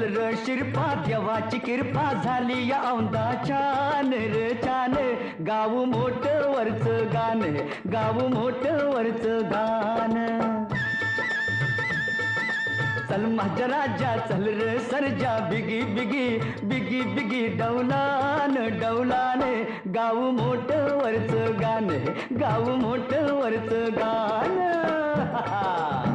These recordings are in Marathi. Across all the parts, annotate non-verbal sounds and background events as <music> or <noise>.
चल र शिरपा देवाची किरपा झाली या औंदा छान र छान. गाव मोठ वरच गाण गाव मोठ वरच गाण. चल माझ्या राजा चल र सरजा बिगी बिगी बिगी बिगी डौलान डौलान गाव मोठ वरच गाण गाव मोठ वरच गाण. <laughs>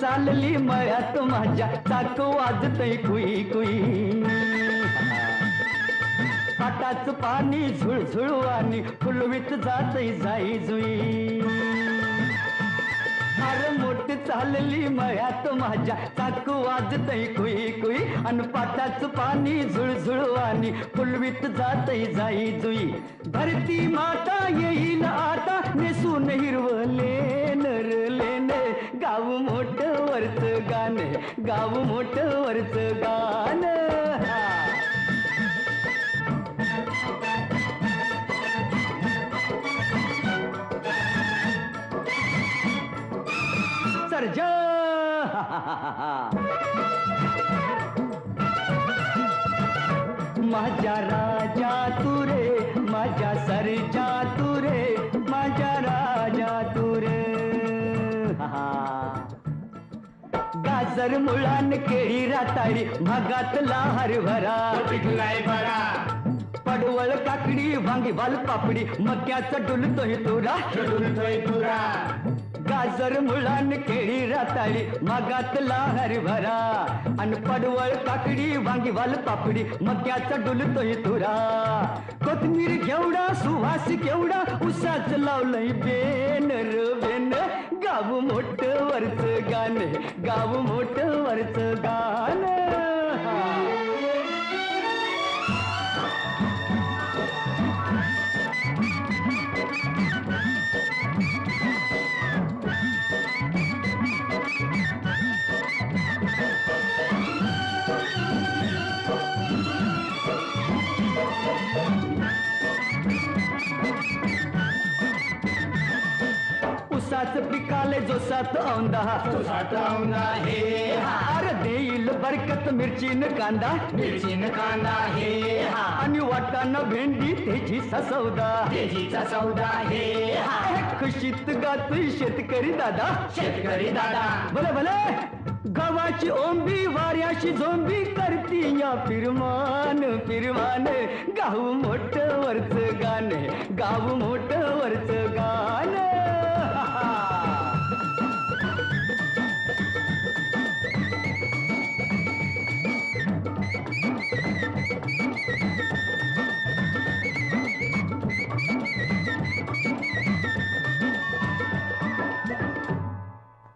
चालली मळ्यात माझ्या चाक वाजतय कुई कुई. पाटाच पाणी झुळझुळू आणि फुलवीत जातय जाई जुई. फार मोठ चालली मयात माझ्या. चाक वाजतय कुई कुई आणि पाटाच पाणी झुळझुळ आणि फुलवीत जातय जाई जुई. धरती माता येईल आता नेसून हिरवले नरले गाव मोठ वरच गाणे गाव मोठ वरच गाणं. सर्जा माझ्या राजा तुरे माझ्या सरजा तुरे माझ्या राजा तुरे गाजर मुळान केळी राताळी भागातला हरभरा. बरा पडवळ काकडी वांगी वाल पापडी मक्याचा डुलतोय तुरा. चढुलतोय तुरा. गाजर मुळान केळी राताळी मागातला हरभरा. आणि पडवळ काकडी वांगीवाल पापडी मक्याचा डुलतोय तुरा. कोथमीर घेवडा सुवास केवडा उसाच लावलंय बेन र बेन. गाव मोठ वरच गाणे गाव मोठ वरच गाणे. उसाच पिकाले जोसात औंदा तो साठवून आहे हा. अरे देईल बरकत मिरचीन कांदा. मिरचीन कांदा हे हा. आणि वाटाणा भेंडी त्याची ससौदा तेजीचा सौदा हे. हा खुशीत गातोय शेतकरी दादा. शेतकरी दादा. भले भले. गव्हाची ओंबी वाऱ्याशी झोंबी करती या फिरमान फिरमान. गाऊ मोठ वरच गाणे गाऊ मोठ वरच गाणे.